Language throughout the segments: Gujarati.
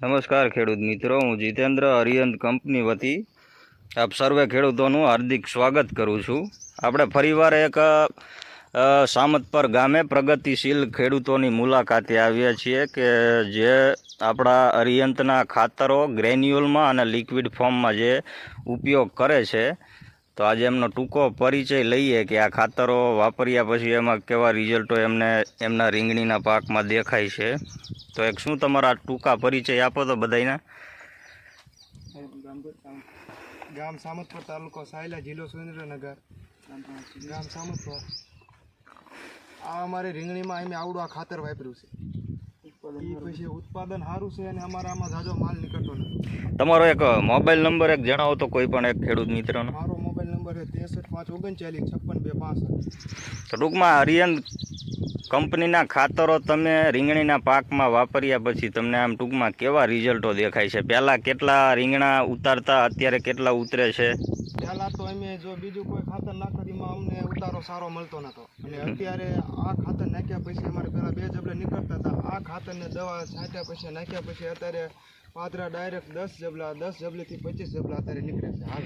નમસ્કાર ખેડૂત મિત્રો, હું જીતેન્દ્ર હરિયંત કંપની વતી આપ સર્વે ખેડૂતોનું હાર્દિક સ્વાગત કરું છું. આપણે ફરીવાર એક સામતપર ગામે પ્રગતિશીલ ખેડૂતોની મુલાકાતે આવ્યા છીએ કે જે આપણા અરિયંતના ખાતરો ગ્રેન્યુઅલમાં અને લિક્વિડ ફોર્મમાં જે ઉપયોગ કરે છે. તો આજે એમનો ટૂંકો પરિચય લઈએ કે આ ખાતરો વાપર્યા પછી એમાં કેવા રિઝલ્ટો એમને એમના રીંગણીના પાકમાં દેખાય છે. તો એક શું તમારા ટૂંકા પરિચય આપો તો બધાયના? ગામ સામતપર તાલુકો સાયલા જિલ્લો સુરેન્દ્રનગર. ગામ સામતપર. આ અમારે રીંગણીમાં અમે આવડું આ ખાતર વાપર્યું છે. પછી ઉત્પાદન સારું છે અને અમારા આમાં ઝાઝો માલ નીકળતો નથી. તમારો એક મોબાઈલ નંબર એક જણાવો તો કોઈ પણ એક ખેડૂત મિત્રનો. મારો નંબર છે ત્રેસઠ પાંચ ઓગણચાલીસ છપ્પન બે પાસઠ. તો ટૂંકમાં હરિયન કંપનીના ખાતરો તમે રીંગણીના પાકમાં વાપર્યા પછી તમને આમ ટૂંકમાં કેવા રિઝલ્ટો દેખાય છે? પહેલાં કેટલા રીંગણા ઉતારતા અત્યારે કેટલા ઉતરે છે? પહેલાં તો અમે જો બીજું કોઈ ખાતર નાખતા એમાં અમને ઉતારો સારો મળતો નતો અને અત્યારે આ ખાતર નાખ્યા પછી અમારે પહેલાં બે જબલે નીકળતા હતા. આ ખાતરને દવા છાંટ્યા પછી નાખ્યા પછી અત્યારે પાદરા ડાયરેક્ટ દસ જબલા દસ જબલેથી પચીસ જબલા અત્યારે નીકળે છે હાલ.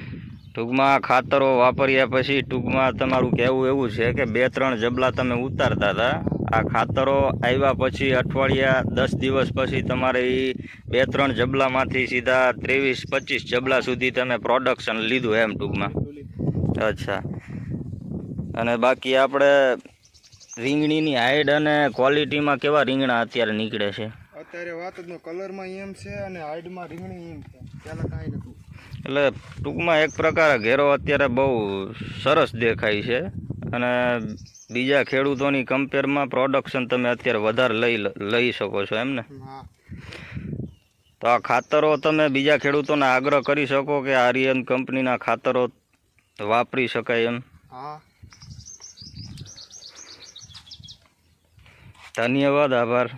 ટૂંકમાં ખાતરો વાપર્યા પછી ટૂંકમાં તમારું કહેવું એવું છે કે બે ત્રણ જબલા તમે ઉતારતા હતા. આ ખાતરો આવ્યા પછી અઠવાડિયા દસ દિવસ પછી તમારે એ બે ત્રણ જબલામાંથી સીધા ત્રેવીસ પચીસ જબલા સુધી તમે પ્રોડક્શન લીધું એમ ટૂંકમાં. અચ્છા. અને બાકી આપણે રીંગણીની હાઈડ અને ક્વોલિટીમાં કેવા રીંગણા અત્યારે નીકળે છે? અત્યારે વાત કલરમાં એમ છે અને હાઈડમાં રીંગણી એમ છે. પહેલાં કાંઈ નહોતું. એટલે ટૂંકમાં એક પ્રકારે ઘેરો અત્યારે બહુ સરસ દેખાય છે. અને બીજા ખેડૂતોની કમ્પેરમાં પ્રોડક્શન તમે અત્યારે વધારે લઈ લઈ શકો છો એમ ને? તો આ ખાતરો તમે બીજા ખેડૂતોને આગ્રહ કરી શકો કે આર્યન કંપનીના ખાતરો વાપરી શકાય એમ. ધન્યવાદ આભાર.